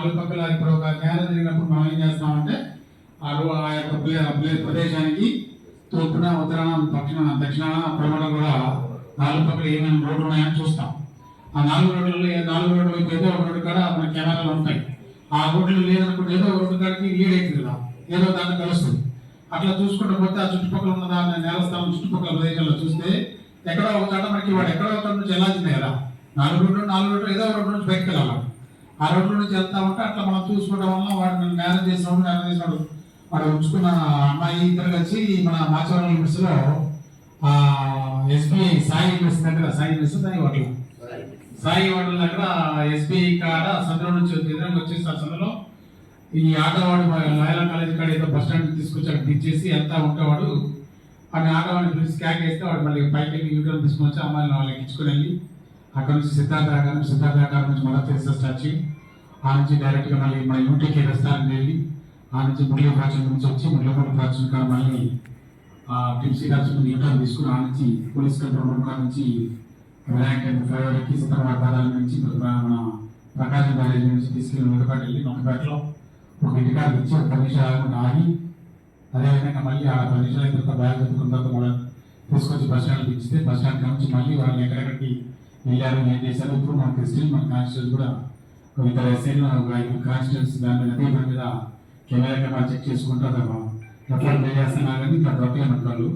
నాలుగు పక్కల ఇప్పుడు ఒక నేల జరిగినప్పుడు మనం ఏం చేస్తామంటే ఆ రో- ఆ యొక్క ప్రదేశానికి తూర్పున ఉత్తరాన దక్షిణ దక్షిణాన పడమట కూడా నాలుగు పక్కల ఏమైనా రోడ్లు ఉన్నాయని చూస్తాం. ఆ నాలుగు రోడ్లలో నాలుగు రోడ్ల వైపు ఏదో ఒక రోడ్డు కాడ మన కెమెరాలు ఉంటాయి. ఆ రోడ్లు లేదనుకుంటే ఏదో రోడ్డు కాడికి లీడ్ అవుతుంది కదా. ఏదో దాన్ని కలుస్తుంది. అట్లా చూసుకుంటూ పోతే ఆ చుట్టుపక్కల ఉన్న దాని నేలస్థానం చుట్టుపక్కల ప్రదేశాల్లో చూస్తే ఎక్కడో ఒక చోట మనకి వాడు ఎక్కడో ఒక నుంచి వెళ్ళాల్సిందే కదా. నాలుగు రోడ్లు నాలుగు రోడ్లు ఏదో ఒక రోడ్డు నుంచి బయటకు వెళ్ళాలి. ఆ రోడ్ల నుంచి వెళ్తా ఉంటే అట్లా మనం చూసుకోవడం వల్ల వాడు నన్ను నేరం చేసినాడు నేరం చేసినాడు. వాడు ఉంచుకున్న అమ్మాయి ఇద్దరు కలిసి మన Machavaram limits SBI Sai limits దగ్గర Sai limits Sai hotel. Sai hotel దగ్గర ఎస్బీఐ కాడ సందులో నుంచి ఎదురుగా వచ్చేసి ఆ సందులో ఈ ఆటవాడు లాయల కాలేజ్ కాడ ఏదో బస్ స్టాండ్ తీసుకొచ్చి అక్కడ దించేసి వెళ్తా ఉంటేవాడు వాడిని ఆటవాడిని పిలిచి క్యాక్ వేస్తే వాడు మళ్ళీ పైకి వెళ్ళి యూటర్న్ తీసుకొని వచ్చి అమ్మాయిని వాళ్ళకి ఇచ్చుకుని వెళ్ళి అక్కడ నుంచి సిద్ధార్థ గారు సిద్ధార్థ గారి నుంచి మదర్ తెరిసా వచ్చి ఆ నుంచి డైరెక్ట్గా మళ్ళీ మన యూటీకే రెస్టారెంట్ వెళ్ళి ఆ నుంచి మురళీ ప్రాచుర్యం నుంచి వచ్చి మురళీ ప్రాచుర్యం కాడ మళ్ళీ ఆ టిప్సీ గారి నుంచి యూటర్న్ తీసుకుని ఆ నుంచి పోలీస్ కంట్రోల్ రూమ్ కాడ నుంచి వినాయక్ ఫ్లైఓవర్ ఎక్కి సిద్ధరాబాద్ దాదాల నుంచి మన ప్రకాశం బ్యారేజ్ నుంచి తీసుకెళ్ళి నొక్కపేట వెళ్ళి నొక్కపేటలో ఒక ఇంటికాడ ఇచ్చి ఒక పది నిమిషాలు ఆగి అదేవిధంగా మళ్ళీ ఆ పది నిమిషాల తర్వాత బ్యాగ్ ఎత్తుకున్న తర్వాత మళ్ళీ తీసుకొచ్చి బస్ స్టాండ్ ఇచ్చితే బస్ స్టాండ్ నుంచి మళ్ళీ వాళ్ళని ఎక్కడెక్కడికి వెళ్ళారు ఏం చేశారు ఇప్పుడు మా క్రిస్టియన్ మా కాన్స్టిట్యూన్స్ కూడా ఒక ఇతర ఎస్ఐలు ఒక ఐదు కాన్స్టిట్యూన్స్ దాని మీద అదే మీద కెమెరా కెమెరా చెక్ చేసుకుంటూ అతను ఎట్లా ప్లే చేస్తున్నా కానీ ఇక్కడ దొరకలేము వాళ్ళు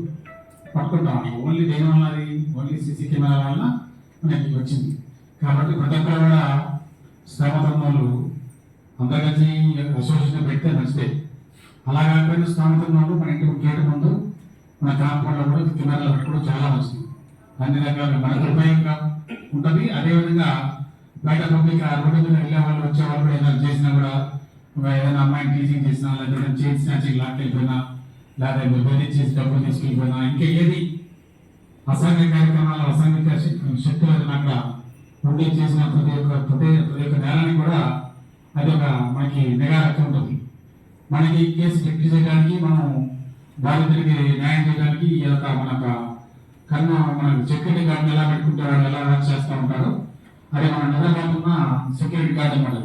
పట్టుకుంటాం ఓన్లీ దేని వల్ల అది ఓన్లీ సీసీ కెమెరా వల్ల మనకి వచ్చింది. కాబట్టి ప్రతి ఒక్కరు కూడా శ్రమతం వాళ్ళు అందరు కలిసి అసోసియేషన్ పెడితే మంచిదే. అలా కాకపోయినా స్థానిక వాళ్ళు మన ఇంటి గేట్ ముందు మన కాంపౌండ్లో కూడా కెమెరాలు పెట్టుకోవడం చాలా మంచిది. అన్ని రకాల మనకు ఉపయోగం ఉంటుంది. అదేవిధంగా బయట పబ్లిక్ ఆ రోడ్డు మీద వెళ్ళే వాళ్ళు వచ్చే వాళ్ళు కూడా ఏదైనా చేసినా కూడా ఏదైనా అమ్మాయిని టీచింగ్ చేసినా లేదా చేతి చైన్ స్నాచింగ్ లాక్కెళ్ళిపోయినా లేదా బెదిరించేసి డబ్బులు తీసుకెళ్ళిపోయినా ఇంకా ఏది అసంఘ కార్యక్రమాలు అసంఘిక శక్తి శక్తులను అక్కడ ఉండి చేసిన ప్రతి ఒక్క ప్రతి ప్రతి ఒక్క నేరాన్ని కూడా అది ఒక మనకి నిఘా ఉంటుంది. మనకి కేసు చెక్ చేయడానికి మనం బాధితుడికి న్యాయం చేయడానికి ఈ యొక్క మన యొక్క కన్న మన సెక్యూరిటీ గార్డుని ఎలా పెట్టుకుంటారో ఎలా చేస్తూ ఉంటారు అది మన నిజంగా సెక్యూరిటీ కార్డు అన్నమాట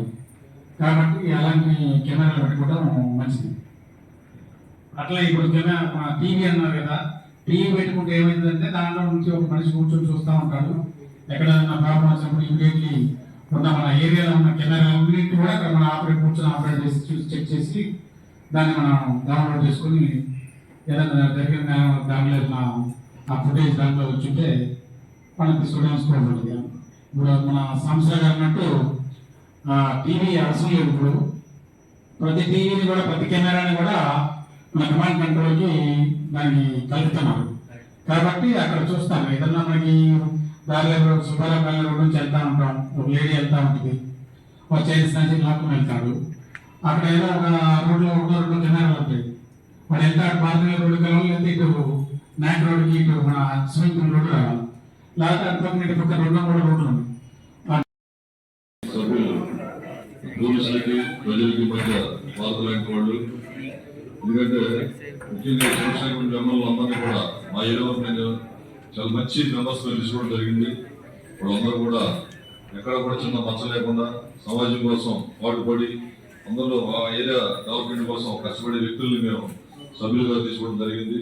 కాబట్టి అలాంటి కెమెరాలు పెట్టుకోవడం మంచిది. అట్లా ఇప్పుడు కెమెరా మన టీవీ అన్నారు కదా టీవీ పెట్టుకుంటే ఏమైందంటే దాంట్లో నుంచి ఒక మనిషి కూర్చొని చూస్తూ ఉంటాడు. ఎక్కడైనా ప్రాబ్లం వచ్చినప్పుడు ఇమీడియట్లీ ఉన్న మన ఏరియాలో ఉన్న కెమెరా అన్నింటి కూడా అక్కడ మన ఆపరేట్ కూర్చొని ఆపరేట్ చేసి చూసి చెక్ చేసి దాన్ని మనం డౌన్లోడ్ చేసుకొని ఏదైనా జరిగిన దానిలో ఏదైనా ఆ ఫుటేజ్ దాంట్లో వచ్చింటే మనం తీసుకోవడం స్కోప్ ఇప్పుడు మన సంస్థ గారు అన్నట్టు టీవీ అవసరం లేదు ఇప్పుడు. ప్రతి టీవీని కూడా ప్రతి కెమెరాని కూడా మన కమాండ్ కంట్రోల్కి దాన్ని కలుపుతున్నారు. కాబట్టి అక్కడ చూస్తాం. ఏదన్నా మనకి దారిలో సుబ్బారావు గారి నుంచి వెళ్తా ఉంటాం. ఒక లేడీ వెళ్తా ఉంటుంది. ఒక చైనీస్ నుంచి లాక్కుని వెళ్తాడు. అక్కడ ఏదో ఒక రోడ్లో ఒకటో రెండు కెమెరాలు ఉంటాయి. వాడు వెళ్తాడు భారతీయ రోడ్డు కలవాలి లేదా ఇటు నాయక్ రోడ్డుకి ఇక్కడ మన స్విమ్మింగ్ పూల్ రోడ్డు రావాలి లేకపోతే అటు పక్కన ఇటు పక్క రెండో మూడు రోడ్లు ఉంది. పోలీసులకి ప్రజలకి మధ్య వార్త లాంటి వాళ్ళు. ఎందుకంటే ముఖ్యంగా సంక్షేమ ఎమ్మెల్యే అందరినీ కూడా మా ఏరియాలో నేను చాలా మంచి మెంబర్స్ తీసుకోవడం జరిగింది. వాళ్ళందరూ కూడా ఎక్కడ కూడా చిన్న మచ్చ లేకుండా సమాజం కోసం పాటుపడి అందరూ ఆ ఏరియా డెవలప్మెంట్ కోసం కష్టపడే వ్యక్తుల్ని మేము సభ్యులుగా తీసుకోవడం జరిగింది.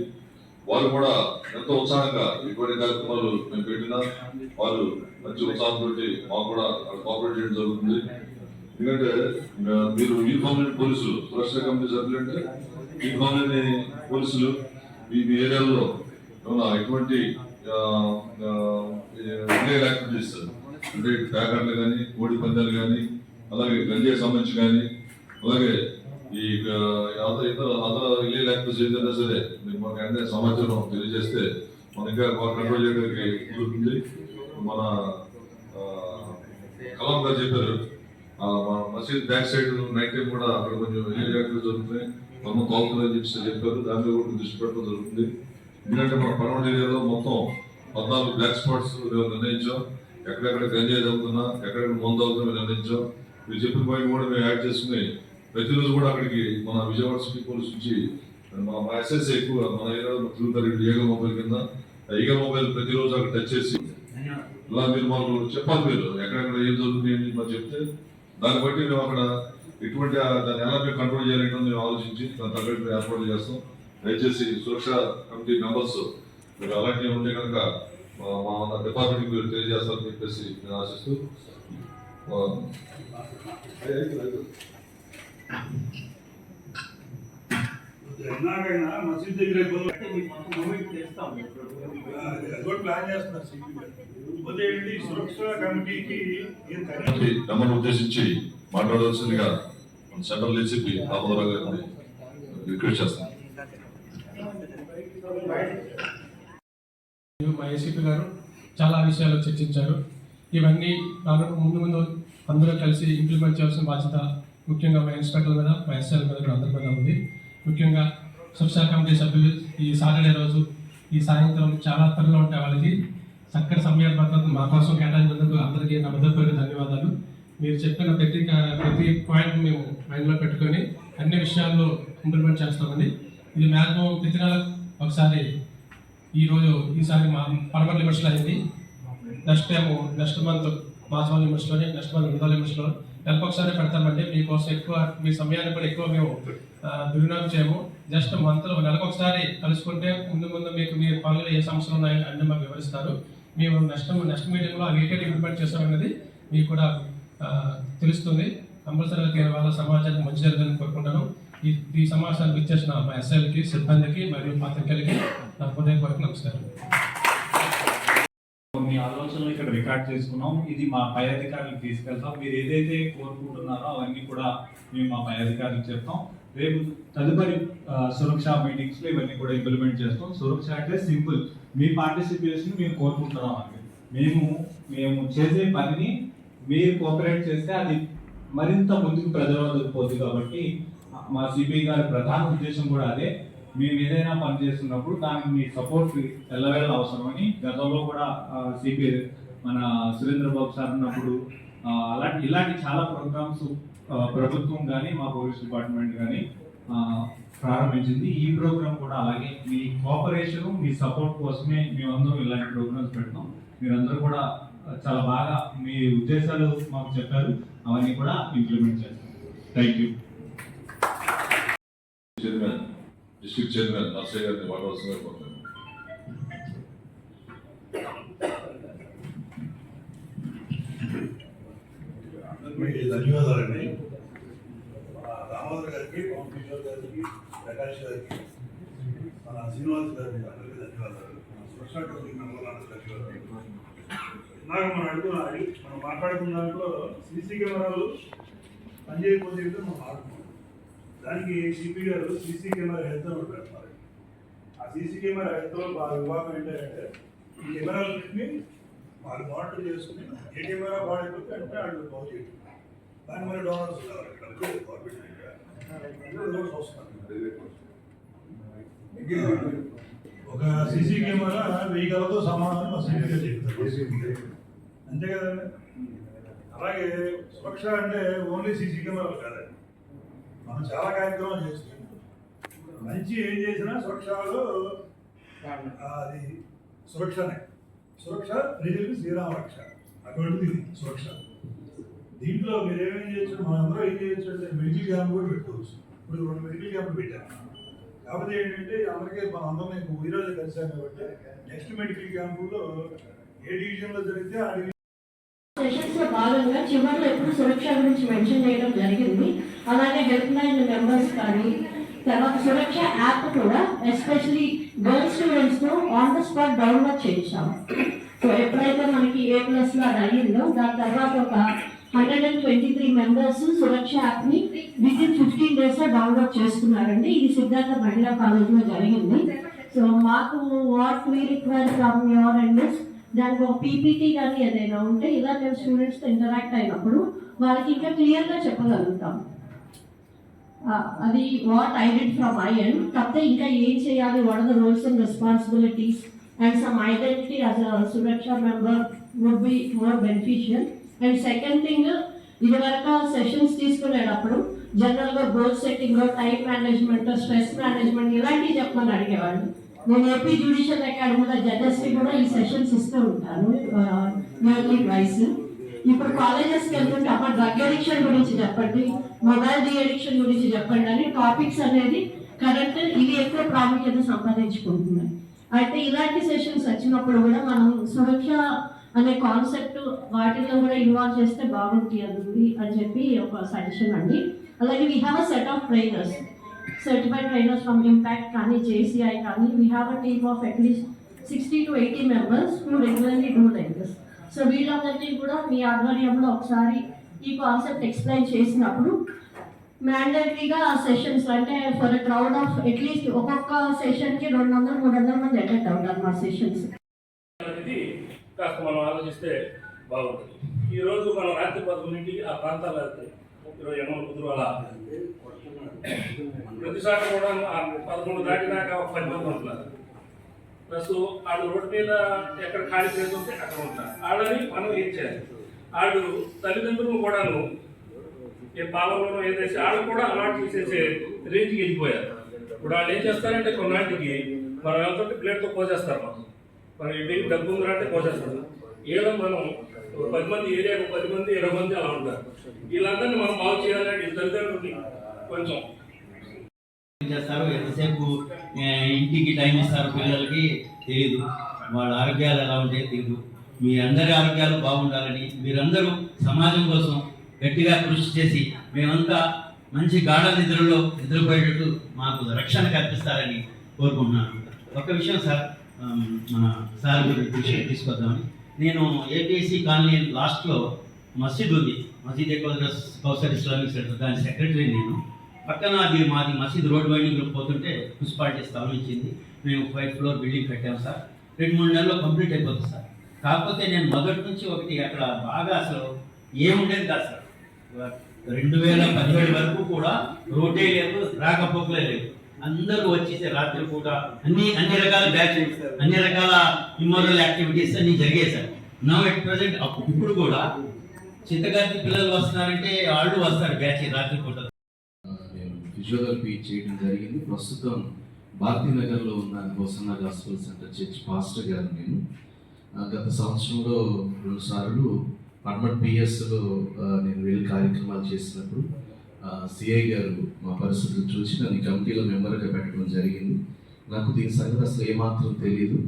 వారు కూడా ఎంతో ఉత్సాహంగా ఇటువంటి కార్యక్రమాలు మేము పెట్టినా వారు మంచి ఉత్సాహంతో మాకు కూడా కోఆపరేట్ చేయడం జరుగుతుంది. ఎందుకంటే మీరు యూనిఫామ్ లేని పోలీసులు సురక్షణ కమిటీ సభ్యులు అంటే యూనిఫామ్ లేని పోలీసులు మీ మీ ఏరియాలో ఎటువంటి ఇల్లీగల్ యాక్టివిటీస్ అంటే ప్యాకెట్లు కానీ కోడి పందాలు కానీ అలాగే గంజాయి సంబంధించి కానీ అలాగే ఈ ఆ, ఇతర అతర ఇల్లీగల్ యాక్టివిటీస్ ఏదైనా సరే మనకి అంటే సమాచారం తెలియజేస్తే మన ఇంకా కంట్రోల్ చేయడానికి కుదురుతుంది. మన ఆ, కలాం గారు చెప్పారు. మసీద్ బ్యాక్ సైడ్ నైట్ టైం కూడా అక్కడ కొంచెం ఇల్లీగల్ జరుగుతున్నాయి. మనం తోలుతుందని చెప్పి చెప్పారు. దాని మీద కూడా దృష్టి పెట్టడం జరుగుతుంది. ఎందుకంటే మన పడమటి ఏరియాలో మొత్తం పద్నాలుగు బ్లాక్ స్పాట్స్ నిర్ణయించాం. ఎక్కడెక్కడ గంజాయి తగ్గుతున్నా ఎక్కడెక్కడ మందు అవుతున్నా నిర్ణయించాం. మీరు చెప్పిన పాయింట్ కూడా మేము యాడ్ చేసుకుని ప్రతిరోజు కూడా అక్కడికి మన విజయవాడ సిటీ పోలీస్ నుంచి మా మెసేజ్ ఎక్కువ. మన ఏరియాలో తిరుగుతారు మొబైల్ కింద. ఆ ఈగ మొబైల్ ప్రతిరోజు అక్కడ టచ్ చేసి. ఇలా మీరు మాకు చెప్పాలి మీరు. ఎక్కడెక్కడ ఏం జరుగుతుంది ఏంటి మాకు చెప్తే. దాన్ని బట్టి మేము అక్కడ ఎటువంటి దాన్ని ఎలా మేము కంట్రోల్ చేయాలంటే మేము ఆలోచించి దాని తగ్గట్టు ఏర్పాటు చేస్తాం. దయచేసి సురక్ష కమిటీ మెంబర్స్ మీరు అలాంటివి ఉంటే కనుక మా- మా డిపార్ట్మెంట్కి మీరు తెలియజేస్తారని చెప్పేసి నేను ఆశిస్తూ మసీద్ దగ్గర ప్లాన్ చేస్తున్నారు మెంబర్ని ఉద్దేశించి మాట్లాడవలసిందిగా మన సెంట్రల్ ఏసీపీ గారిని రిక్వెస్ట్ చేస్తాను. మా ఏసీపీ గారు చాలా విషయాలు చర్చించారు. ఇవన్నీ రాను ముందు ముందు అందరూ కలిసి ఇంప్లిమెంట్ చేయాల్సిన బాధ్యత ముఖ్యంగా మా ఇన్స్పెక్టర్ మీద మా ఎస్ఐల మీద కూడా అందరి మీద ఉంది. ముఖ్యంగా సురక్షా కమిటీ సభ్యులు ఈ సాటర్డే రోజు ఈ సాయంత్రం చాలా త్వరలో ఉంటాయి వాళ్ళకి. చక్కటి సమయ భద్రత మా కోసం కేటాయించినందుకు అందరికీ నా హృదయపూర్వక ధన్యవాదాలు. మీరు చెప్పిన ప్రతి ప్రతి పాయింట్ మేము మైండ్లో పెట్టుకొని అన్ని విషయాల్లో ఇంప్లిమెంట్ చేస్తామండి. ఇది మ్యాక్సిమం ప్రతి నెల ఒకసారి ఈరోజు ఈసారి మా పడమర లిమిట్స్లో అయింది. నెక్స్ట్ టైము నెక్స్ట్ మంత్ మాసవాల లిమిట్స్లోని నెక్స్ట్ మంత్ రెండో లిమిట్స్లో నెలకు ఒకసారి పెడతామండి మీకోసం ఎక్కువ మీ సమయాన్ని కూడా ఎక్కువ మేము దుర్వినియోగం చేయము. జస్ట్ మంత్లో నెలకు ఒకసారి కలుసుకుంటే ముందు ముందు మీకు మీ పనులు ఏ సమస్యలు ఉన్నాయో అన్ని మాకు వివరిస్తారు. మేము నెక్స్ట్ నెక్స్ట్ మీటింగ్లో అవి ఏంటంటే ఇంప్లిమెంట్ చేస్తామనేది మీకు కూడా తెలుస్తుంది. కంపల్సరీగా దీని వల్ల సమాజానికి మంచి జరగాలని కోరుకుంటాను. ఈ ఈ సమాచారం ఇచ్చేసిన మా ఎస్ఐలకి సిబ్బందికి మరియు పాత్రికలకి నా హృదయపూర్వక నమస్కారం. రికార్డ్ చేసుకున్నాం. ఇది మా పై అధికారులకు తీసుకెళ్తాం. మీరు ఏదైతే కోరుకుంటున్నారో అవన్నీ కూడా మేము మా పై అధికారులకు చెప్తాం. రేపు తదుపరి సురక్ష మీటింగ్స్లో ఇవన్నీ కూడా ఇంప్లిమెంట్ చేస్తాం. సురక్ష అంటే సింపుల్. మీ పార్టిసిపేషన్ మేము కోరుకుంటున్నాం అండి. మేము మేము చేసే పనిని మీరు కోఆపరేట్ చేస్తే అది మరింత ముందుకు ప్రజలకు పోతుంది కాబట్టి మా సిబిఐ గారి ప్రధాన ఉద్దేశం కూడా అదే. మేము ఏదైనా పని చేస్తున్నప్పుడు దానికి మీ సపోర్ట్ ఎల్లవేళ అవసరమని గతంలో కూడా సిపి మన సురేంద్ర బాబు సార్ ఉన్నప్పుడు అలాంటి ఇలాంటి చాలా ప్రోగ్రామ్స్ ప్రభుత్వం కానీ మా పోలీస్ డిపార్ట్మెంట్ కానీ ప్రారంభించింది. ఈ ప్రోగ్రామ్ కూడా అలాగే మీ కోఆపరేషన్ మీ సపోర్ట్ కోసమే మేమందరం ఇలాంటి ప్రోగ్రామ్స్ పెడతాం. మీరందరూ కూడా చాలా బాగా మీ ఉద్దేశాలు మాకు చెప్పారు. అవన్నీ కూడా ఇంప్లిమెంట్ చేస్తాం. Thank you chairman district chairman Narsaiah గారిని వాడవలసిందిగా కోరుతున్నాను అందరికీ ధన్యవాదాలండి మన దామోదర్ గారికి పవన్ కిషోర్ గారికి ప్రకాష్ గారికి మన శ్రీనివాస్ గారికి అందరికీ ధన్యవాదాలు మన సురక్ష కమిటీ మెంబర్లందరికీ ధన్యవాదాలు ఇందాక మనం అడుగుతున్నా మనం మాట్లాడుకున్న దాంట్లో సీసీ కెమెరాలు పనిచేయకపోతే మనం ఆడుకున్నాం దానికి సిపి గారు సీసీ కెమెరా హెల్త్ అని పెడతారు ఆ సీసీ కెమెరా హెల్త్లో బాగా విభాగం ఏంటంటే ఈ కెమెరాలన్నింటినీ వాళ్ళు మానిటర్ చేసుకుని ఏ కెమెరా పాడైపోతే అంటే వాళ్ళు బాగు చేయడం దాని మరి డోనర్స్ డబ్బులు గవర్నమెంట్ వస్తున్నారు ఒక సీసీ కెమెరా వెయ్యి గలతో సమానం మా చెప్తారు అంతే కదండి అలాగే సురక్ష అంటే ఓన్లీ సీసీ కెమెరాలు కాదండి. మనం చాలా కార్యక్రమాలు చేస్తున్నాం. మంచి ఏం చేసినా సురక్షలో అది సురక్షనే. సురక్ష ప్రజలకు శ్రీరామ రక్ష. అటువంటిది సురక్ష. దీంట్లో మీరు ఏమేం చేయొచ్చు? మనందరూ ఏం చేయొచ్చు అంటే మెడికల్ క్యాంప్ కూడా పెట్టుకోవచ్చు. ఇప్పుడు రెండు మెడికల్ క్యాంపులు పెట్టాము కాకపోతే ఏంటంటే అందరికీ మన అందరం ఈ రోజు కలిసాం కాబట్టి నెక్స్ట్ మెడికల్ క్యాంపులో ఏ డివిజన్లో జరిగితే ఆ సెషన్స్లో భాగంగా చివరిలో ఎప్పుడు సురక్ష గురించి మెన్షన్ చేయడం జరిగింది. అలాగే హెల్ప్ లైన్ మెంబర్స్ కానీ తర్వాత సురక్ష యాప్ కూడా ఎస్పెషలీ గర్ల్ స్టూడెంట్స్తో ఆన్ ద స్పాట్ డౌన్లోడ్ చేయించాము. సో ఎప్పుడైతే మనకి ఏ ప్లస్లో అది అయ్యిందో దాని తర్వాత ఒక hundred and twenty three members Suraksha యాప్ని విజిన్ ఫిఫ్టీన్ డేస్లో డౌన్లోడ్ చేసుకున్నారండి. ఇది సిద్ధార్థ మహిళా కాలేజ్లో జరిగింది. సో మాకు what we require from your and దానికి ఒక పీపీటీ కానీ ఏదైనా ఉంటే ఇలా మేము స్టూడెంట్స్తో ఇంటరాక్ట్ అయినప్పుడు వాళ్ళకి ఇంకా క్లియర్గా చెప్పగలుగుతాం. అది what I did from I and తప్ప ఇంకా ఏం చేయాలి? What are the roles and responsibilities and some identity as a Suraksha member would be more beneficial and second thing ఇదివరకు సెషన్స్ తీసుకునేటప్పుడు జనరల్గా goal setting time management stress management ఇలాంటివి చెప్పమని అడిగేవాళ్ళు. నేను ఏపీ జ్యుడిషియల్ అకాడమీలో జడ్జెస్కి కూడా ఈ సెషన్స్ ఇస్తూ ఉంటాను ఇయర్లీ వైస్ ఇప్పుడు కాలేజెస్కి వెళ్తుంటే అప్పుడు డ్రగ్ అడిక్షన్ గురించి చెప్పండి మొబైల్ డి అడిక్షన్ గురించి చెప్పండి అని టాపిక్స్ అనేది కరెక్ట్ ఇవి ఎక్కువ ప్రాముఖ్యత సంపాదించుకుంటున్నాయి. అయితే ఇలాంటి సెషన్స్ వచ్చినప్పుడు కూడా మనం సురక్ష అనే కాన్సెప్ట్ వాటిల్లో కూడా ఇన్వాల్వ్ చేస్తే బాగుంటుంది అని చెప్పి ఒక సజెషన్ అండి. అలాగే we have a set of trainers certified trainers from impact కానీ జేసీఐ కానీ we have a team of at least sixty to eighty members who regularly do like this so వీళ్ళందరినీ కూడా మీ ఆధ్వర్యంలో ఒకసారి ఈ కాన్సెప్ట్ ఎక్స్ప్లెయిన్ చేసినప్పుడు మ్యాండేటరీగా ఆ సెషన్స్ అంటే ఫర్ క్రౌడ్ ఆఫ్ అట్లీస్ట్ ఒక్కొక్క సెషన్కి రెండు వందలు మూడు వందల మంది అటెండ్ అవుతారు మా సెషన్స్ అనేది కాస్త మనం ఆలోచిస్తే బాగుంటుంది. ఈరోజు మనం రాత్రి పదకొండింటికి ఆ ప్రాంతాలు వెళ్తాయి ఇరవై ఎన్నో కుదురు అలా ప్రతిసారి కూడా ఆ పదకొండు దాటినాక ఒక పది మంది ఉంటున్నారు. ప్లస్ వాళ్ళు రోడ్డు మీద ఎక్కడ ఖాళీ ప్లేస్ ఉంటే అక్కడ ఉంటారు. వాళ్ళని మనం ఏం చేయాలి? వాళ్ళు తల్లిదండ్రులు కూడాను ఏ పాలనలో ఏదైతే వాళ్ళు కూడా అలవాటు చేసేసే రేంజ్కి వెళ్ళిపోయారు. ఇప్పుడు వాళ్ళు ఏం చేస్తారంటే కొన్నాటికి మనం వెళ్తుంటే ప్లేట్తో పోసేస్తారు మనం మనం ఇంటికి డబ్బు ఉందంటే అంటే పోసేస్తారు ఏదో మనం ఒక పది మంది ఏరియాకు పది మంది ఇరవై మంది అలా ఉంటారు. వీళ్ళందరినీ మనం బాగు చేయాలంటే తల్లిదండ్రులని కొంచెం చేస్తారు? ఎంతసేపు ఇంటికి టైం ఇస్తారు పిల్లలకి? తెలియదు వాళ్ళ ఆరోగ్యాలు ఎలా ఉంటాయో తెలియదు మీ అందరి ఆరోగ్యాలు బాగుండాలని మీరందరూ సమాజం కోసం గట్టిగా కృషి చేసి మేమంతా మంచి గాఢ నిద్రలో నిద్రపోయేటట్టు మాకు రక్షణ కల్పిస్తారని కోరుకుంటున్నాను. ఒక విషయం సార్ మన సార్ విషయం తీసుకొద్దామని నేను ఏపీఎస్సీ కాలనీ లాస్ట్లో మసీద్ ఉంది. మసీద్ ఎక్కువ కౌసర్ ఇస్లామిక్ సెంటర్ దాని సెక్రటరీ నేను. పక్కన అది మాది మసీద్ రోడ్ వైండింగ్లో పోతుంటే మున్సిపాలిటీ స్థలం ఇచ్చింది. మేము ఫైవ్ ఫ్లోర్ బిల్డింగ్ కట్టాము సార్. రెండు మూడు నెలల్లో కంప్లీట్ అయిపోతుంది సార్. కాకపోతే నేను మొదటి నుంచి ఒకటి అక్కడ బాగా అసలు ఏముండేది కాదు సార్. రెండు వేల పదిహేడు వరకు కూడా రోడ్డే లేదు రాకపోకలే లేదు. అందరూ వచ్చేసి రాత్రి పూట అన్ని అన్ని రకాల బ్యాచ్ అన్ని రకాల ఇమ్మోరల్ యాక్టివిటీస్ అన్ని జరిగాయి సార్. నా ఎట్ ప్రజెంట్ ఇప్పుడు కూడా చింతగారి పిల్లలు వస్తున్నారంటే వాళ్ళు వస్తారు బ్యాచ్ రాత్రి పూట. నేను ఫిజియోథెరపీ చేయడం జరిగింది. ప్రస్తుతం భారతీనగర్లో ఉన్న Hosanna gospel centre church pastor గారు నేను. గత సంవత్సరంలో రెండు సార్లు పడమట్ పిఎస్లో నేను వెళ్ళి కార్యక్రమాలు చేసినప్పుడు సిఐ గారు మా పరిస్థితులు చూసి నన్ను కమిటీలో మెంబర్గా పెట్టడం జరిగింది. నాకు దీని సంగతి అసలు ఏమాత్రం తెలియదు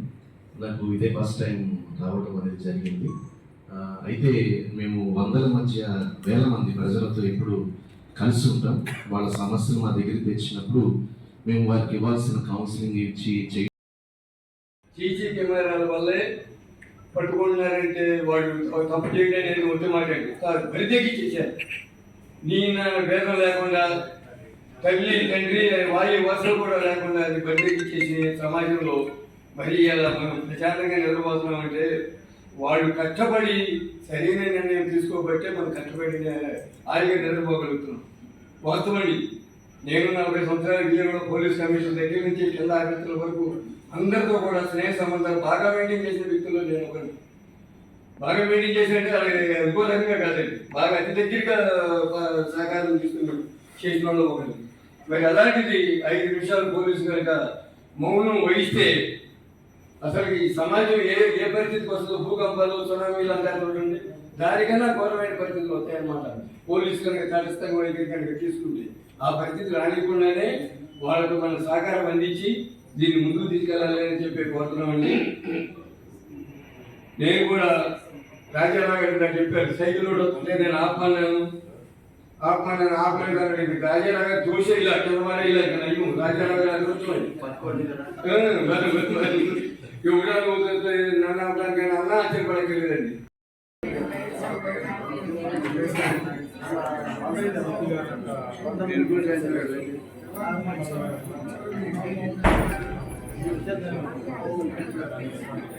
నాకు ఇదే ఫస్ట్ టైం రావడం అనేది జరిగింది. అయితే మేము వందల మధ్య వేల మంది ప్రజలతో ఎప్పుడు కలిసి ఉంటాం. వాళ్ళ సమస్యలు మా దగ్గరికి తెచ్చినప్పుడు మేము వారికి ఇవ్వాల్సిన కౌన్సిలింగ్ ఇచ్చి చేయ సీసీ కెమెరాల వల్లే పట్టుకుంటున్నారంటే వాళ్ళు తప్పు చేయడం అనేది ఒట్టి మాట అండి చేశారు నీ నేను భేదం లేకుండా తల్లి తండ్రి వారి వరుసలు కూడా లేకుండా అది బరిదెక్కిచ్చేసి సమాజంలో మరి ఇలా మనం ప్రశాంతంగా నిద్రపోతున్నామంటే వాళ్ళు కష్టపడి సరైన నిర్ణయం తీసుకోబట్టే మనం కష్టపడి హాయిగా నిద్రపోగలుగుతున్నాం. వాస్తవండి నేను నలభై సంవత్సరాల విజయవాడ పోలీస్ కమిషన్ దగ్గర నుంచి కింద ఆఫీసుల వరకు అందరితో కూడా స్నేహ సంబంధాలు బాగా మెయింటైన్ చేసిన వ్యక్తుల్లో నేను ఒకరిని బాగా మీటింగ్ చేసినట్టు అలాగే ఇంకో రకంగా కాదండి. బాగా అతి దగ్గరగా సహకారం తీసుకున్నాడు చేసిన వాళ్ళు ఒకటి మరి అలాంటిది ఐదు నిమిషాలు పోలీసు కనుక మౌనం వహిస్తే అసలు ఈ సమాజం ఏ ఏ పరిస్థితికి వస్తుందో భూకంపాలు సునామీలు అంతా చూడండి. దానికన్నా ఘోరమైన పరిస్థితులు వస్తాయన్నమాట. పోలీసు కనుక తటస్థంగా వైఖరి కనుక తీసుకుంటే ఆ పరిస్థితి రానికుండానే వాళ్ళకు మన సహకారం అందించి దీన్ని ముందుకు తీసుకెళ్ళాలని చెప్పి కోరుతున్నామండి. నేను కూడా రాజారావు గారు నాకు చెప్పారు సైకిల్ రోడ్ వస్తుంటే నేను ఆపమన్నాను ఆపమన్నాను ఆపలేదు కానీ ఇది రాజారావు గారు చూసే ఇలా కింద ఇలా ఇక్కడ అయ్యో రాజారావు గారు వచ్చి ఎవరు నన్ను అవడానికి అన్నా ఆశ్చర్యపడగలేదండి As a